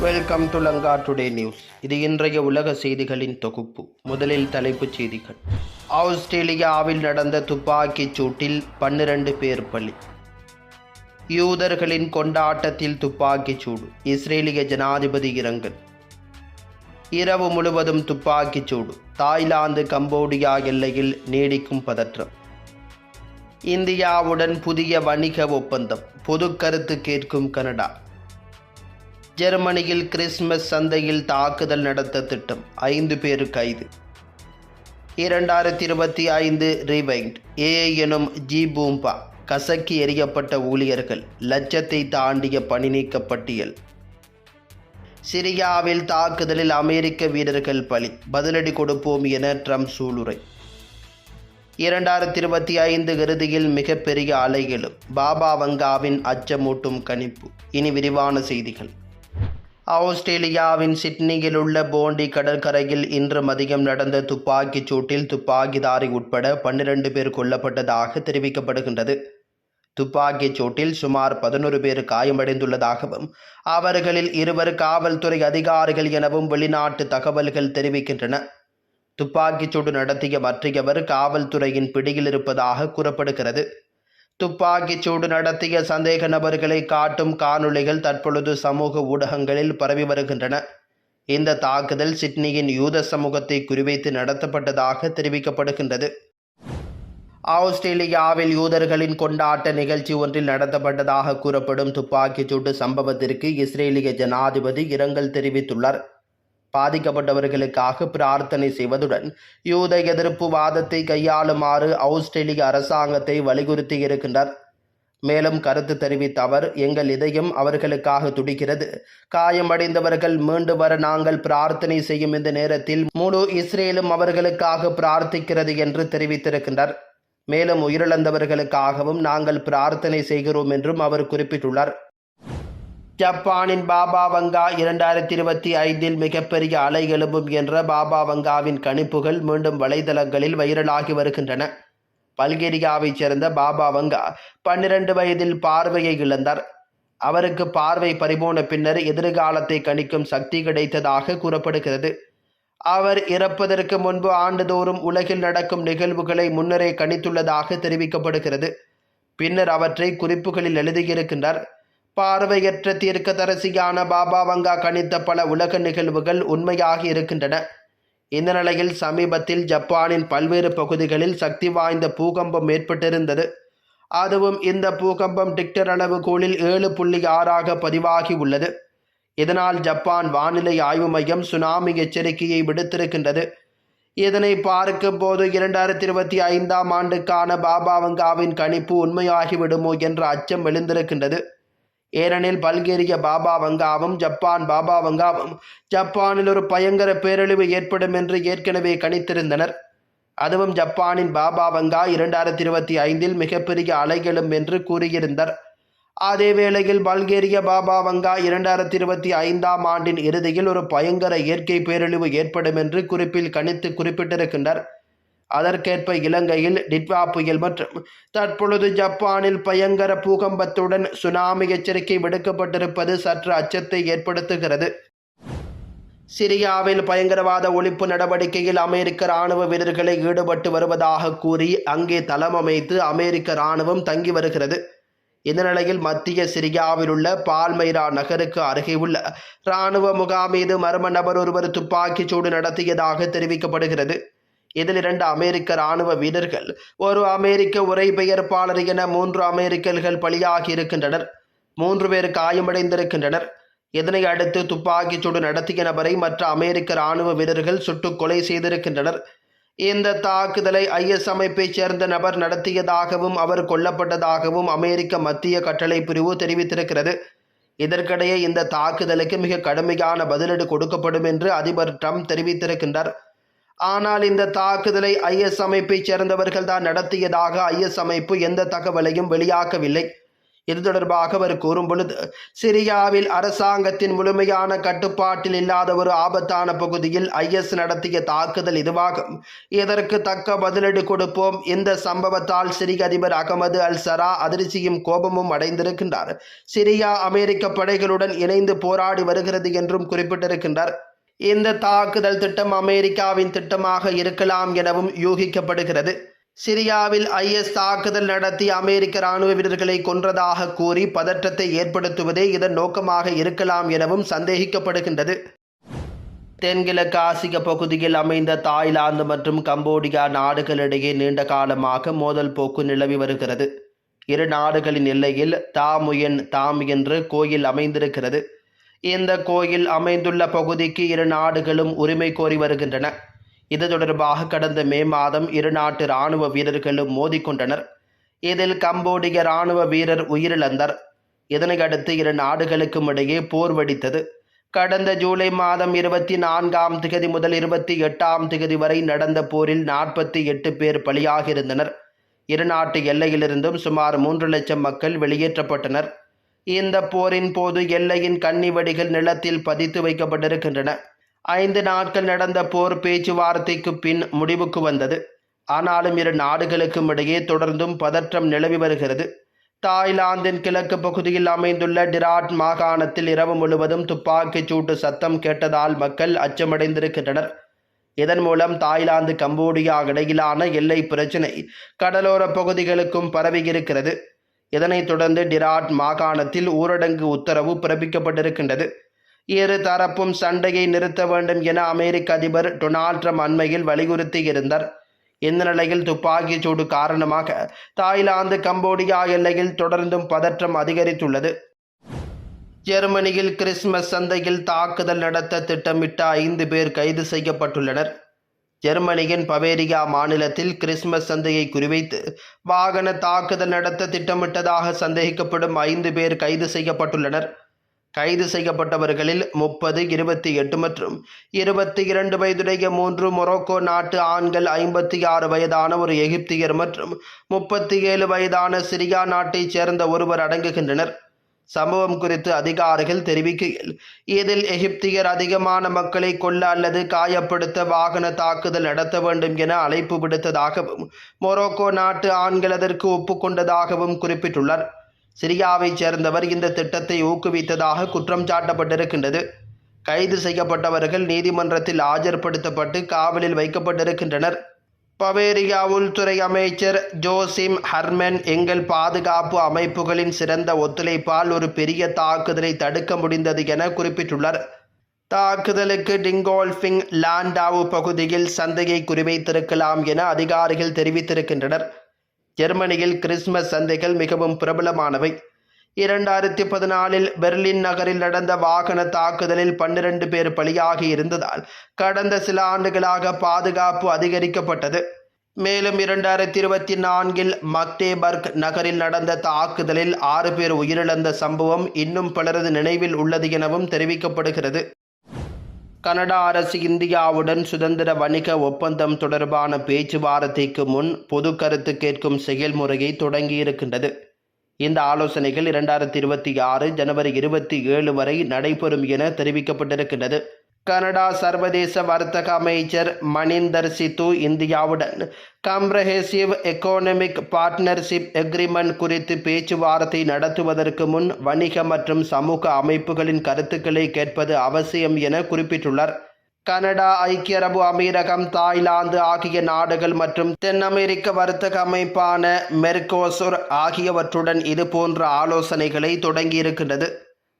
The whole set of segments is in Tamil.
Welcome to Lanka today news இது இன்றைய உலக செய்திகளின் தொகுப்பு. முதலில் தலைப்புச் செய்திகள். ஆஸ்திரேலியாவில் நடந்த துப்பாக்கிச் சூட்டில் பன்னிரண்டு பேர் பலி. யூதர்களின் கொண்டாட்டத்தில் துப்பாக்கிச் சூடு. இஸ்ரேலிய ஜனாதிபதி இரங்கல். இரவு முழுவதும் துப்பாக்கிச் சூடு. தாய்லாந்து கம்போடியா எல்லையில் நீடிக்கும் பதற்றம். இந்தியாவுடன் புதிய வணிக ஒப்பந்தம். பொது கருத்து கேட்கும் கனடா. ஜெர்மனியில் கிறிஸ்மஸ் சந்தையில் தாக்குதல் நடத்த திட்டம். ஐந்து பேர் கைது. இரண்டாயிரத்தி இருபத்தி ஐந்து ரிவைண்ட் ஏஐ எனும் ஜி பூம்பா கசக்கி எறியப்பட்ட ஊழியர்கள் லட்சத்தை தாண்டிய பணி நீக்க பட்டியல் சிரியாவில் தாக்குதலில் அமெரிக்க வீரர்கள் பலி. பதிலடி கொடுப்போம் என ட்ரம்ப் சூளுரை. இரண்டாயிரத்தி இருபத்தி ஐந்து இறுதியில் மிகப்பெரிய அலைகளும் பாபா வங்காவின் அச்சமூட்டும் கணிப்பு. இனி விரிவான செய்திகள். ஆஸ்திரேலியாவின் சிட்னியில் உள்ள போண்டி கடற்கரையில் இன்று மதியம் நடந்த துப்பாக்கிச் சூட்டில் துப்பாக்கிதாரி உட்பட பன்னிரண்டு பேர் கொல்லப்பட்டதாக தெரிவிக்கப்படுகின்றது. துப்பாக்கிச் சூட்டில் சுமார் பதினொரு பேர் காயமடைந்துள்ளதாகவும் அவர்களில் இருவர் காவல்துறை அதிகாரிகள் எனவும் வெளிநாட்டு தகவல்கள் தெரிவிக்கின்றன. துப்பாக்கிச்சூடு நடத்திய மற்றையவர் காவல்துறையின் பிடியில் இருப்பதாக கூறப்படுகிறது. துப்பாக்கிச் சூடு நடத்திய சந்தேக நபர்களை காட்டும் காணொளிகள் தற்பொழுது சமூக ஊடகங்களில் பரவி வருகின்றன. இந்த தாக்குதல் சிட்னியின் யூத சமூகத்தை குறிவைத்து நடத்தப்பட்டதாக தெரிவிக்கப்படுகின்றது. ஆஸ்திரேலியாவில் யூதர்களின் கொண்டாட்ட நிகழ்ச்சி ஒன்றில் நடத்தப்பட்டதாக கூறப்படும் துப்பாக்கிச் சூட்டு சம்பவத்திற்கு இஸ்ரேலிய ஜனாதிபதி இரங்கல் தெரிவித்துள்ளார். பாதிக்கப்பட்டவர்களுக்காக பிரார்த்தனை செய்வதுடன் யூத எதிர்ப்பு வாதத்தை கையாளுமாறு ஆஸ்திரேலிய அரசாங்கத்தை வலியுறுத்தியிருக்கின்றார் மேலும் கருத்து தெரிவித்த அவர் எங்கள் இதயம் அவர்களுக்காக துடிக்கிறது. காயமடைந்தவர்கள் மீண்டு வர நாங்கள் பிரார்த்தனை செய்யும் இந்த நேரத்தில் முழு இஸ்ரேலும் அவர்களுக்காக பிரார்த்திக்கிறது என்று தெரிவித்திருக்கின்றார். மேலும் உயிரிழந்தவர்களுக்காகவும் நாங்கள் பிரார்த்தனை செய்கிறோம் என்றும் அவர் குறிப்பிட்டுள்ளார். ஜப்பானின் பாபா வங்கா இரண்டாயிரத்தி இருபத்தி ஐந்தில் மிகப்பெரிய அலை எழும்பும் என்ற பாபா வங்காவின் கணிப்புகள் மீண்டும் வலைதளங்களில் வைரலாகி வருகின்றன. பல்கேரியாவைச் சேர்ந்த பாபா வங்கா பன்னிரண்டு வயதில் பார்வையை இழந்தார். அவருக்கு பார்வை பறிபோன பின்னர் எதிர்காலத்தை கணிக்கும் சக்தி கிடைத்ததாக கூறப்படுகிறது. அவர் இறப்பதற்கு முன்பு ஆண்டுதோறும் உலகில் நடக்கும் நிகழ்வுகளை முன்னரே கணித்துள்ளதாக தெரிவிக்கப்படுகிறது. பின்னர் அவற்றை குறிப்புகளில் எழுதியிருக்கின்றார். பார்வையற்ற தீர்க்கதரசியான பாபா வங்கா கணித்த பல உலக நிகழ்வுகள் உண்மையாக இருக்கின்றன. இந்த நிலையில் சமீபத்தில் ஜப்பானின் பல்வேறு பகுதிகளில் சக்தி வாய்ந்த பூகம்பம் ஏற்பட்டிருந்தது. அதுவும் இந்த பூகம்பம் டிக்டர் அளவுகோலில் ஏழு புள்ளி ஆறாக பதிவாகி உள்ளது. இதனால் ஜப்பான் வானிலை ஆய்வு மையம் சுனாமி எச்சரிக்கையை விடுத்திருக்கின்றது. இதனை பார்க்கும் போது இரண்டாயிரத்தி இருபத்தி ஐந்தாம் ஆண்டுக்கான பாபா வங்காவின் கணிப்பு உண்மையாகிவிடுமோ என்ற அச்சம் எழுந்திருக்கின்றது. ஏனெனில் பல்கேரிய பாபா வங்காவும் ஜப்பான் பாபா வங்காவும் ஜப்பானில் ஒரு பயங்கர பேரழிவு ஏற்படும் என்று ஏற்கனவே கணித்திருந்தனர். அதுவும் ஜப்பானின் பாபா வங்கா இரண்டாயிரத்தி இருபத்தி ஐந்தில் மிகப்பெரிய அலைகளும் என்று கூறியிருந்தார். அதே வேளையில் பல்கேரிய பாபா வங்கா இரண்டாயிரத்தி இருபத்தி ஐந்தாம் ஆண்டின் இறுதியில் ஒரு பயங்கர இயற்கை பேரழிவு ஏற்படும் என்று குறிப்பில் கணித்து குறிப்பிட்டிருக்கின்றார் அதற்கேற்ப இலங்கையில் டிட்வா புயல் மற்றும் தற்பொழுது ஜப்பானில் பயங்கர பூகம்பத்துடன் சுனாமி எச்சரிக்கை விடுக்கப்பட்டிருப்பது சற்று அச்சத்தை ஏற்படுத்துகிறது. சிரியாவில் பயங்கரவாத ஒழிப்பு நடவடிக்கையில் அமெரிக்க இராணுவ வீரர்களை ஈடுபட்டு வருவதாக கூறி அங்கே தளம் அமைத்து அமெரிக்க இராணுவம் தங்கி வருகிறது. இந்த நிலையில் மத்திய சிரியாவில் உள்ள பால்மைரா நகருக்கு அருகே உள்ள இராணுவ முகாம் மீது மர்ம நபர் ஒருவர் துப்பாக்கிச் சூடு நடத்தியதாக தெரிவிக்கப்படுகிறது. இதில் இரண்டு அமெரிக்க இராணுவ வீரர்கள் ஒரு அமெரிக்க உரைபெயர்ப்பாளர் என மூன்று அமெரிக்கர்கள் பலியாகி இருக்கின்றனர். மூன்று பேர் காயமடைந்திருக்கின்றனர். இதனை அடுத்து துப்பாக்கிச் சூடு நடத்திய நபரை மற்ற அமெரிக்க இராணுவ வீரர்கள் சுட்டுக் கொலை செய்திருக்கின்றனர். இந்த தாக்குதலை ஐஎஸ் அமைப்பைச் சேர்ந்த நபர் நடத்தியதாகவும் அவர் கொல்லப்பட்டதாகவும் அமெரிக்க மத்திய கட்டளை பிரிவு தெரிவித்திருக்கிறது. இதற்கிடையே இந்த தாக்குதலுக்கு மிக கடுமையான பதிலடி கொடுக்கப்படும் என்று அதிபர் ட்ரம்ப் தெரிவித்திருக்கின்றார். ஆனால் இந்த தாக்குதலை ஐஎஸ் அமைப்பைச் சேர்ந்தவர்கள் தான் நடத்தியதாக ஐஎஸ் அமைப்பு எந்த தகவலையும் வெளியாக்கவில்லை. இது தொடர்பாக அவர் கூறும் பொழுது சிரியாவில் அரசாங்கத்தின் முழுமையான கட்டுப்பாட்டில் இல்லாத ஒரு ஆபத்தான பகுதியில் ஐஎஸ் நடத்திய தாக்குதல் இதுவாகும் இதற்கு தக்க பதிலடி கொடுப்போம். இந்த சம்பவத்தால் சிரிய அதிபர் அகமது அல் சரா அதிர்ச்சியும் கோபமும் அடைந்திருக்கின்றார். சிரியா அமெரிக்க படைகளுடன் இணைந்து போராடி வருகிறது என்றும் குறிப்பிட்டிருக்கின்றார். இந்த தாக்குதல் திட்டம் அமெரிக்காவின் திட்டமாக இருக்கலாம் எனவும் யூகிக்கப்படுகிறது. சிரியாவில் ஐஎஸ் தாக்குதல் நடத்தி அமெரிக்க ராணுவ வீரர்களை கொன்றதாக கூறி பதற்றத்தை ஏற்படுத்துவதே இதன் நோக்கமாக இருக்கலாம் எனவும் சந்தேகிக்கப்படுகின்றது. தென்கிழக்கு ஆசிய பகுதியில் அமைந்த தாய்லாந்து மற்றும் கம்போடியா நாடுகளிடையே நீண்ட காலமாக மோதல் போக்கு நிலவி வருகிறது. இரு நாடுகளின் எல்லையில் தாமுயன் தாம் என்று கோயில் அமைந்திருக்கிறது. இந்த கோயில் அமைந்துள்ள பகுதிக்கு இரு நாடுகளும் உரிமை கோரி வருகின்றன. இது தொடர்பாக கடந்த மே மாதம் இரு நாட்டு இராணுவ வீரர்களும் மோதிக்கொண்டனர் இதில் கம்போடிய இராணுவ வீரர் உயிரிழந்தார். இதனையடுத்து இரு நாடுகளுக்கும் இடையே போர் வெடித்தது. கடந்த ஜூலை மாதம் இருபத்தி நான்காம் திகதி முதல் இருபத்தி எட்டாம் திகதி வரை நடந்த போரில் நாற்பத்தி எட்டு பேர் பலியாகியிருந்தனர். இரு நாட்டு எல்லையிலிருந்தும் சுமார் மூன்று லட்சம் மக்கள் வெளியேற்றப்பட்டனர். இந்த போரின் போது எல்லையின் கன்னிவடிகள் நிலத்தில் பதித்து வைக்கப்பட்டிருக்கின்றன. ஐந்து நாட்கள் நடந்த போர் பேச்சுவார்த்தைக்கு பின் முடிவுக்கு வந்தது. ஆனாலும் இரு நாடுகளுக்கும் இடையே தொடர்ந்தும் பதற்றம் நிலவி வருகிறது. தாய்லாந்தின் கிழக்கு பகுதியில் அமைந்துள்ள டிராட் மாகாணத்தில் இரவு முழுவதும் துப்பாக்கிச் சூட்டு சத்தம் கேட்டதால் மக்கள் அச்சமடைந்திருக்கின்றனர். இதன் மூலம் தாய்லாந்து கம்போடியா இடையிலான எல்லை பிரச்சினை கடலோர பகுதிகளுக்கும் பரவியிருக்கிறது. இதனைத் தொடர்ந்து டிராட் மாகாணத்தில் ஊரடங்கு உத்தரவு பிறப்பிக்கப்பட்டிருக்கின்றது. இரு தரப்பும் சண்டையை நிறுத்த வேண்டும் என அமெரிக்க அதிபர் டொனால்ட் ட்ரம்ப் அண்மையில் வலியுறுத்தியிருந்தார் இந்த நிலையில் துப்பாக்கிச் சூடு காரணமாக தாய்லாந்து கம்போடியா எல்லையில் தொடர்ந்தும் பதற்றம் அதிகரித்துள்ளது. ஜெர்மனியில் கிறிஸ்மஸ் சந்தையில் தாக்குதல் நடத்த திட்டமிட்ட ஐந்து பேர் கைது செய்யப்பட்டுள்ளனர். ஜெர்மனியின் பவேரியா மாநிலத்தில் கிறிஸ்மஸ் சந்தையை குறிவைத்து வாகன தாக்குதல் நடத்த திட்டமிட்டதாக சந்தேகிக்கப்படும் ஐந்து பேர் கைது செய்யப்பட்டுள்ளனர். கைது செய்யப்பட்டவர்களில் முப்பது இருபத்தி எட்டு மற்றும் இருபத்தி இரண்டு வயதுடைய மூன்று மொரோக்கோ நாட்டு ஆண்கள் ஐம்பத்தி ஆறு வயதான ஒரு எகிப்தியர் மற்றும் முப்பத்தி ஏழு வயதான சிரியா நாட்டைச் சேர்ந்த ஒருவர் அடங்குகின்றனர். சம்பவம் குறித்து அதிகாரிகள் தெரிவிக்கையில் இதில் எகிப்தியர் அதிகமான மக்களை கொல்ல அல்லது காயப்படுத்த வாகன தாக்குதல் நடத்த வேண்டும் என அழைப்பு விடுத்ததாகவும் மொரோக்கோ நாட்டு ஆண்கள் அதற்கு ஒப்புக்கொண்டதாகவும் குறிப்பிட்டுள்ளார். சிரியாவைச் சேர்ந்தவர் இந்த திட்டத்தை ஊக்குவித்ததாக குற்றம் சாட்டப்பட்டிருக்கின்றது. கைது செய்யப்பட்டவர்கள் நீதிமன்றத்தில் ஆஜர்படுத்தப்பட்டு காவலில் வைக்கப்பட்டிருக்கின்றனர். பவேரியா உள்துறை அமைச்சர் ஜோசிம் ஹர்மென் எங்கள் பாதுகாப்பு அமைப்புகளின் சிறந்த ஒத்துழைப்பால் ஒரு பெரிய தாக்குதலை தடுக்க முடிந்தது என குறிப்பிட்டுள்ளார். தாக்குதலுக்கு டிங்கோல்ஃபிங் லாண்டாவு பகுதியில் சந்தையை குறிவைத்திருக்கலாம் என அதிகாரிகள் தெரிவித்திருக்கின்றனர். ஜெர்மனியில் கிறிஸ்மஸ் சந்தைகள் மிகவும் பிரபலமானவை. இரண்டாயிரத்தி பதினாலில் பெர்லின் நகரில் நடந்த வாகன தாக்குதலில் பன்னிரண்டு பேர் பலியாகி இருந்ததால் கடந்த சில ஆண்டுகளாக பாதுகாப்பு அதிகரிக்கப்பட்டது. மேலும் இரண்டாயிரத்தி இருபத்தி நான்கில் மக்டேபர்க் நகரில் நடந்த தாக்குதலில் ஆறு பேர் உயிரிழந்த சம்பவம் இன்னும் பலரது நினைவில் உள்ளது எனவும் தெரிவிக்கப்படுகிறது. கனடா அரசு இந்தியாவுடன் சுதந்திர வணிக ஒப்பந்தம் தொடர்பான பேச்சுவார்த்தைக்கு முன் பொது கருத்து கேட்கும் செயல்முறையை தொடங்கியிருக்கின்றது. இந்த ஆலோசனைகள் இரண்டாயிரத்தி இருபத்தி ஆறு ஜனவரி இருபத்தி ஏழு வரை நடைபெறும் என தெரிவிக்கப்பட்டிருக்கின்றது. கனடா சர்வதேச வர்த்தக அமைச்சர் மணிந்தர் சித்து இந்தியாவுடன் கம்ப்ரஹேசிவ் எக்கனாமிக் பார்ட்னர்ஷிப் எக்ரிமெண்ட் குறித்து பேச்சுவார்த்தை நடத்துவதற்கு முன் வணிக மற்றும் சமூக அமைப்புகளின் கருத்துக்களை கேட்பது அவசியம் என குறிப்பிட்டுள்ளார். கனடா ஐக்கிய அரபு அமீரகம் தாய்லாந்து ஆகிய நாடுகள் மற்றும் தென் அமெரிக்க வர்த்தக அமைப்பான மெர்கோசுர் ஆகியவற்றுடன் இதுபோன்ற ஆலோசனைகளை தொடங்கியிருக்கின்றது.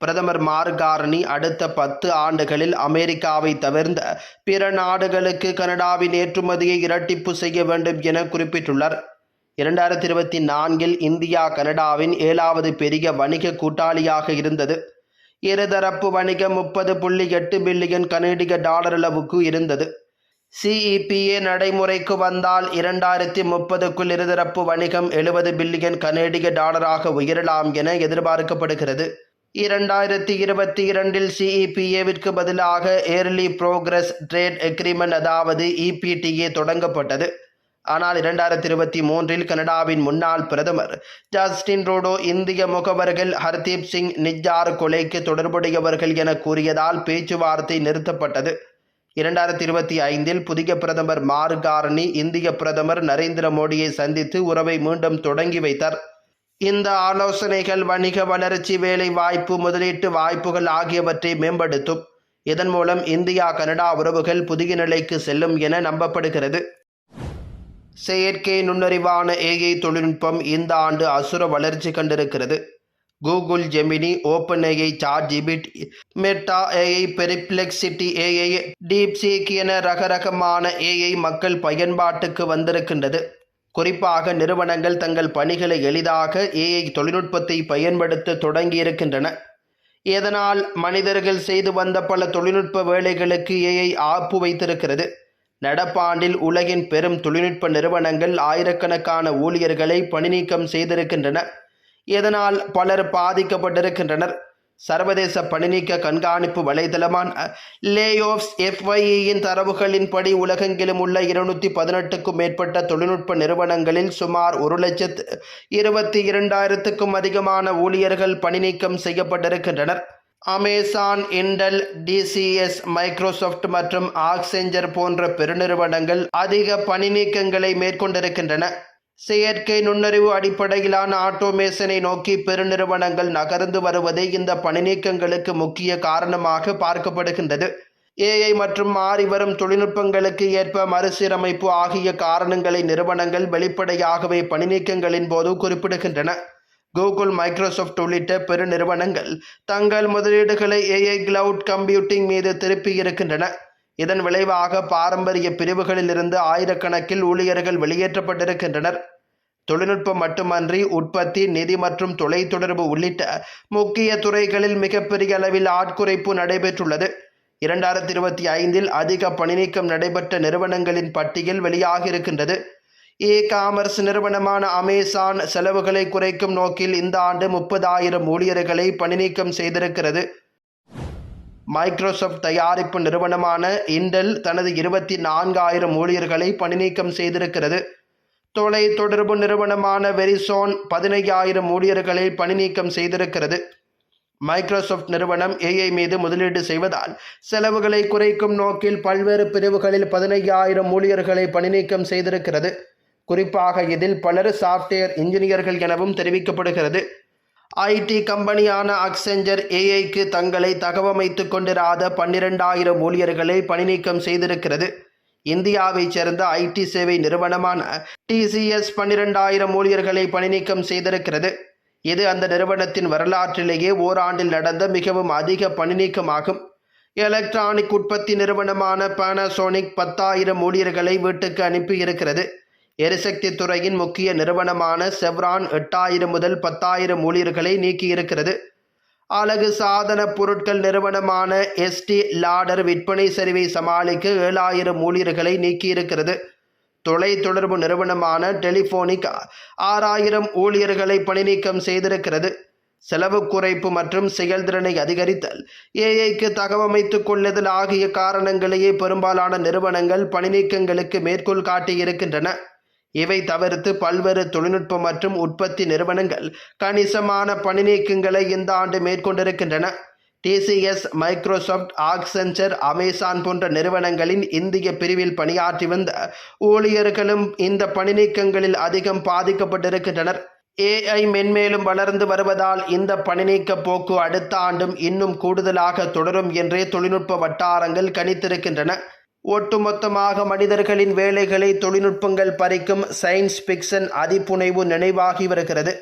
பிரதமர் மார்காரணி அடுத்த பத்து ஆண்டுகளில் அமெரிக்காவை தவிர்ந்த பிற நாடுகளுக்கு கனடாவின் ஏற்றுமதியை இரட்டிப்பு செய்ய வேண்டும் என குறிப்பிட்டுள்ளார். இரண்டாயிரத்தி இருபத்தி நான்கில் இந்தியா கனடாவின் ஏழாவது பெரிய வணிக கூட்டாளியாக இருந்தது. இருதரப்பு வணிகம் முப்பது புள்ளி எட்டு பில்லியன் கனேடிய டாலர் அளவுக்கு இருந்தது. சிஇபிஏ நடைமுறைக்கு வந்தால் இரண்டாயிரத்தி முப்பதுக்குள் இருதரப்பு வணிகம் எழுபது பில்லியன் கனேடிய டாலராக உயரலாம் என எதிர்பார்க்கப்படுகிறது. இரண்டாயிரத்தி இருபத்தி இரண்டில் சிஇபிஏவிற்கு பதிலாக ஏர்லி ப்ரோக்ரஸ் ட்ரேட் எக்ரிமெண்ட் அதாவது இபிடிஏ தொடங்கப்பட்டது. ஆனால் இரண்டாயிரத்தி இருபத்தி மூன்றில் கனடாவின் முன்னாள் பிரதமர் ஜஸ்டின் ரோடோ இந்திய முகவர்கள் ஹர்தீப் சிங் நிஜார் கொலைக்கு தொடர்புடையவர்கள் என கூறியதால் பேச்சுவார்த்தை நிறுத்தப்பட்டது. இரண்டாயிரத்தி இருபத்தி ஐந்தில் புதிய பிரதமர் மார்காரணி இந்திய பிரதமர் நரேந்திர மோடியை சந்தித்து உறவை மீண்டும் தொடங்கி வைத்தார். இந்த ஆலோசனைகள் வணிக வளர்ச்சி வேலை வாய்ப்பு முதலீட்டு வாய்ப்புகள் ஆகியவற்றை மேம்படுத்தும். இதன் மூலம் இந்தியா கனடா உறவுகள் புதிய நிலைக்கு செல்லும் என நம்பப்படுகிறது. செயற்கை நுண்ணறிவான ஏஐ தொழில்நுட்பம் இந்த ஆண்டு அசுர வளர்ச்சி கண்டிருக்கிறது. Google Gemini open AI chat GPT Meta AI Perplexity AI DeepSeek என ரகரகமான ஏஐ மக்கள் பயன்பாட்டுக்கு வந்திருக்கின்றது. குறிப்பாக நிறுவனங்கள் தங்கள் பணிகளை எளிதாக ஏஐ தொழில்நுட்பத்தை பயன்படுத்த தொடங்கியிருக்கின்றன. இதனால் மனிதர்கள் செய்து வந்த பல தொழில்நுட்ப வேலைகளுக்கு ஏஐ ஆப்பு வைத்திருக்கிறது. நடப்பாண்டில் உலகின் பெரும் தொழில்நுட்ப நிறுவனங்கள் ஆயிரக்கணக்கான ஊழியர்களை பணிநீக்கம் செய்திருக்கின்றன. இதனால் பலர் பாதிக்கப்பட்டிருக்கின்றனர். சர்வதேச பணிநீக்க கண்காணிப்பு வலைதளமான லேயோப்ஸ் எஃப்ஐஇயின் தரவுகளின்படி உலகெங்கிலும் உள்ள இருநூற்றி பதினெட்டுக்கும் மேற்பட்ட தொழில்நுட்ப நிறுவனங்களில் சுமார் ஒரு லட்சத்து இருபத்தி இரண்டாயிரத்துக்கும் அதிகமான ஊழியர்கள் பணிநீக்கம் செய்யப்பட்டிருக்கின்றனர். அமேசான் இண்டல் டிசிஎஸ் மைக்ரோசாஃப்ட் மற்றும் ஆக்செஞ்சர் போன்ற பெருநிறுவனங்கள் அதிக பணி நீக்கங்களை மேற்கொண்டிருக்கின்றன. செயற்கை நுண்ணறிவு அடிப்படையிலான ஆட்டோமேஷனை நோக்கி பெருநிறுவனங்கள் நகர்ந்து வருவதே இந்த பணிநீக்கங்களுக்கு முக்கிய காரணமாக பார்க்கப்படுகின்றது. ஏஐ மற்றும் மாறிவரும் தொழில்நுட்பங்களுக்கு ஏற்ப மறுசீரமைப்பு ஆகிய காரணங்களை நிறுவனங்கள் வெளிப்படையாகவே பணிநீக்கங்களின் போது குறிப்பிடுகின்றன. கூகுள் மைக்ரோசாஃப்ட் உள்ளிட்ட பெருநிறுவனங்கள் தங்கள் முதலீடுகளை ஏஐ கிளவுட் கம்ப்யூட்டிங் மீது திருப்பி இருக்கின்றன. இதன் விளைவாக பாரம்பரிய பிரிவுகளிலிருந்து ஆயிரக்கணக்கில் ஊழியர்கள் வெளியேற்றப்பட்டிருக்கின்றனர். தொழில்நுட்பம் மட்டுமன்றி உற்பத்தி நிதி மற்றும் தொலைத்தொடர்பு உள்ளிட்ட முக்கிய துறைகளில் மிகப்பெரிய அளவில் ஆட்குறைப்பு நடைபெற்றுள்ளது. இரண்டாயிரத்தி இருபத்தி ஐந்தில் அதிக பணிநீக்கம் நடைபெற்ற நிறுவனங்களின் பட்டியல் வெளியாகியிருக்கின்றது. இ காமர்ஸ் நிறுவனமான அமேசான் செலவுகளை குறைக்கும் நோக்கில் இந்த ஆண்டு முப்பதாயிரம் ஊழியர்களை பணிநீக்கம் செய்திருக்கிறது. மைக்ரோசாஃப்ட் தயாரிப்பு நிறுவனமான இண்டல் தனது இருபத்தி நான்காயிரம் ஊழியர்களை பணிநீக்கம் செய்திருக்கிறது. தொலை தொடர்பு நிறுவனமான வெரிசோன் பதினையாயிரம் ஊழியர்களை பணிநீக்கம் செய்திருக்கிறது. மைக்ரோசாஃப்ட் நிறுவனம் ஏஐ மீது முதலீடு செய்வதால் செலவுகளை குறைக்கும் நோக்கில் பல்வேறு பிரிவுகளில் பதினையாயிரம் ஊழியர்களை பணிநீக்கம் செய்திருக்கிறது. குறிப்பாக இதில் பலர் சாஃப்ட்வேர் இன்ஜினியர்கள் எனவும் தெரிவிக்கப்படுகிறது. ஐடி கம்பெனியான அக்செஞ்சர் ஏஐக்கு தங்களை தகவமைத்து கொண்டிராத பன்னிரெண்டாயிரம் ஊழியர்களை பணிநீக்கம் செய்திருக்கிறது. இந்தியாவைச் சேர்ந்த ஐடி சேவை நிறுவனமான டிசிஎஸ் பன்னிரெண்டாயிரம் ஊழியர்களை பணிநீக்கம் செய்திருக்கிறது. இது அந்த நிறுவனத்தின் வரலாற்றிலேயே ஓராண்டில் நடந்த மிகவும் அதிக பணிநீக்கமாகும். எலக்ட்ரானிக் உற்பத்தி நிறுவனமான பானாசோனிக் பத்தாயிரம் ஊழியர்களை வீட்டுக்கு அனுப்பியிருக்கிறது. எரிசக்தி துறையின் முக்கிய நிறுவனமான செவ்ரான் எட்டாயிரம் முதல் பத்தாயிரம் ஊழியர்களை நீக்கியிருக்கிறது. அழகு சாதன பொருட்கள் நிறுவனமான எஸ்டி லாடர் விற்பனை சரிவை சமாளிக்க ஏழாயிரம் ஊழியர்களை நீக்கியிருக்கிறது. தொலைத்தொடர்பு நிறுவனமான டெலிஃபோனிக் ஆறாயிரம் ஊழியர்களை பணிநீக்கம் செய்திருக்கிறது. செலவு குறைப்பு மற்றும் செயல்திறனை அதிகரித்தல் ஏஐக்கு தகவமைத்துக் கொள்ளுதல் ஆகிய காரணங்களையே பெரும்பாலான நிறுவனங்கள் பணிநீக்கங்களுக்கு மேற்கோள் காட்டியிருக்கின்றன. இவை தவிர்த்து பல்வேறு தொழில்நுட்ப மற்றும் உற்பத்தி நிறுவனங்கள் கணிசமான பணிநீக்கங்களை இந்த ஆண்டு மேற்கொண்டிருக்கின்றன. டிசிஎஸ் மைக்ரோசாஃப்ட் ஆக்சென்சர் அமேசான் போன்ற நிறுவனங்களின் இந்திய பிரிவில் பணியாற்றி வந்த ஊழியர்களும் இந்த பணிநீக்கங்களில் அதிகம் பாதிக்கப்பட்டிருக்கின்றனர். ஏஐ மென்மேலும் வளர்ந்து வருவதால் இந்த பணிநீக்க போக்கு அடுத்த ஆண்டும் இன்னும் கூடுதலாக தொடரும் என்றே தொழில்நுட்ப வட்டாரங்கள் கணித்திருக்கின்றன. ஒட்டுமொத்தமாக மனிதர்களின் வேலைகளை தொழில்நுட்பங்கள் பறிக்கும் சயின்ஸ் பிக்சன் அதிப்புனைவு நினைவாகி வருகிறது.